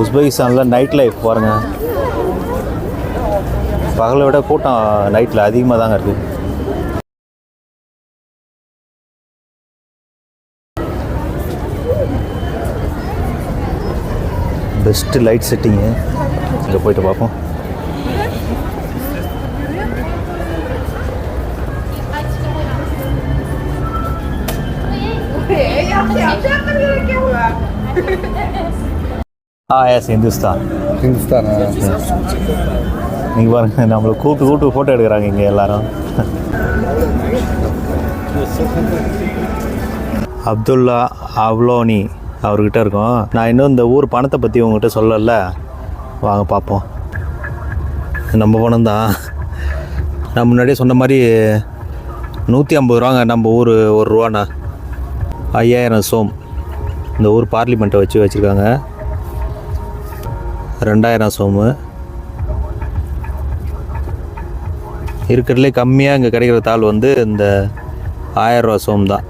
உஸ்பெகிஸ்தானில் night life பாருங்க. பகலை விட கூட்டம் நைட்டில் அதிகமாக தாங்க இருக்குது பெஸ்ட்டு லைட் செட்டிங்கு இங்கே போயிட்டு பார்ப்போம். ஆ எஸ் இந்துஸ்தான். ஹிந்துஸ்தான் நீங்கள் பாருங்க நம்மளை கூப்பிட்டு கூப்பிட்டு ஃபோட்டோ எடுக்கிறாங்க இங்கே எல்லாரும். அப்துல்லா அவ்லோனி அவர்கிட்ட இருக்கோம். நான் இன்னும் இந்த ஊர் பணத்தை பற்றி உங்ககிட்ட சொல்லல. வாங்க பார்ப்போம் நம்ம பணம் தான். நான் முன்னாடியே சொன்ன மாதிரி நூற்றி ஐம்பது ரூபாங்க நம்ம ஊர் ஒரு ரூபாண்ணா. ஐயாயிரம் சோம். இந்த ஊர் பார்லிமெண்ட்டை வச்சு வச்சுருக்காங்க. ரெண்டாயிரம் சோமு. இருக்கிறதுலே கம்மியாக இங்கே கிடைக்கிற தாள் வந்து இந்த ஆயரூவா சோம் தான்.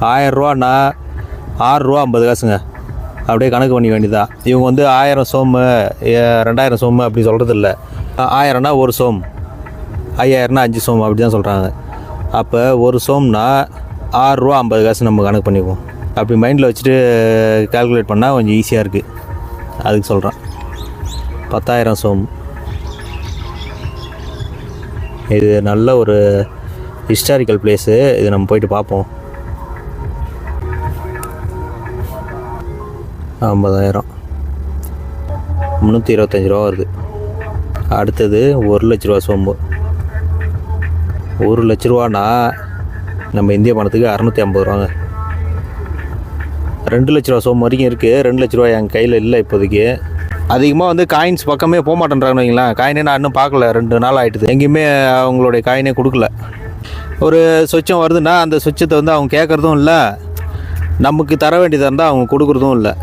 ஆயரூவான்னா ஆறுரூவா ஐம்பது காசுங்க. அப்படியே கணக்கு பண்ணிக்க வேண்டியதான் இவங்க வந்து ஆயிரம் சோமு ஏ- ரெண்டாயிரம் சோமு அப்படி சொல்கிறது இல்லை ஆயிரம்னா ஒரு சோம். ஐயாயிரம்னா அஞ்சு சோம் அப்படி தான் சொல்கிறாங்க அப்போ ஒரு சோம்னா ஆறுரூவா ஐம்பது காசு நம்ம கணக்கு பண்ணிக்குவோம். அப்படி மைண்டில் வச்சுட்டு கால்குலேட் பண்ணால் கொஞ்சம் ஈஸியாக இருக்குது அதுக்கு சொல்கிறேன் பத்தாயிரம் சோம். இது நல்ல ஒரு ஹிஸ்டாரிக்கல் பிளேஸு இது நம்ம போயிட்டு பார்ப்போம். ஐம்பதாயிரம். முந்நூற்றி இருபத்தஞ்சி ரூபா வருது. அடுத்தது ஒரு லட்ச ரூபா சோம்பு. ஒரு லட்ச ரூபானா நம்ம இந்திய பணத்துக்கு அறநூற்றி ஐம்பது ரூபாங்க. ரெண்டு லட்ச ரூபா சோம் வரைக்கும் இருக்குது ரெண்டு லட்ச ரூபா என் கையில் இல்லை இப்போதைக்கு. அதிகமாக வந்து காயின்ஸ் பக்கமே போக மாட்டேன்றாங்கன்னு வைங்களேன். காயினே நான் இன்னும் பார்க்கல. ரெண்டு நாள் ஆகிட்டுது எங்கேயுமே அவங்களுடைய காயினே கொடுக்கல. ஒரு சொச்சம் வருதுன்னா அந்த சொச்சத்தை வந்து அவங்க கேட்குறதும் இல்லை. நமக்கு தர வேண்டியதாக இருந்தால் அவங்க கொடுக்குறதும் இல்லை.